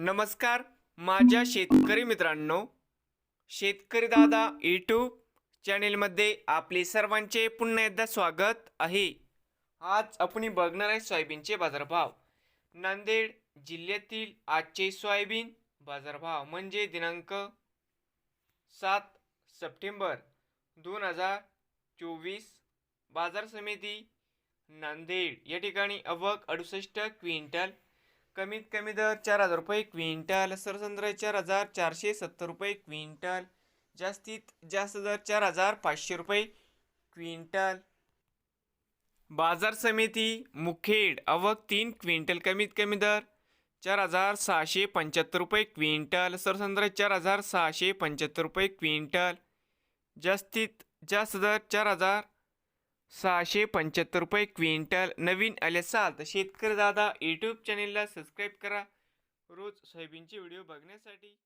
नमस्कार माझ्या शेतकरी मित्रांनो शेतकरी दादा यूट्यूब चॅनेलमध्ये आपले सर्वांचे पुन्हा एकदा स्वागत आहे. आज आपण बघणार आहे सोयाबीनचे बाजारभाव. नांदेड जिल्ह्यातील आजचे सोयाबीन बाजारभाव म्हणजे दिनांक सात सप्टेंबर दोन हजार चोवीस. बाजार समिती नांदेड या ठिकाणी अवक अडुसष्ट क्विंटल कमीत कमी दर चार हजार रुपये क्विंटल सरसंद्र चार हजार चारशे सत्तर रुपये क्विंटल जास्तीत जास्त दर चार हजार पाचशे रुपये क्विंटल. बाजार समिती मुखेड अवक तीन क्विंटल कमीत कमी दर चार हजार सहाशे पंच्याहत्तर रुपये क्विंटल सरसंद्र चार हजार सहाशे पंच्याहत्तर रुपये क्विंटल जास्तीत जास्त दर चार हजार सहाशे पंच्याहत्तर रुपये क्विंटल. नवीन आले असाल तर शेतकरी दादा यूट्यूब चॅनेलला सबस्क्राईब करा. रोज सोयाबीनचे व्हिडिओ बघण्यासाठी.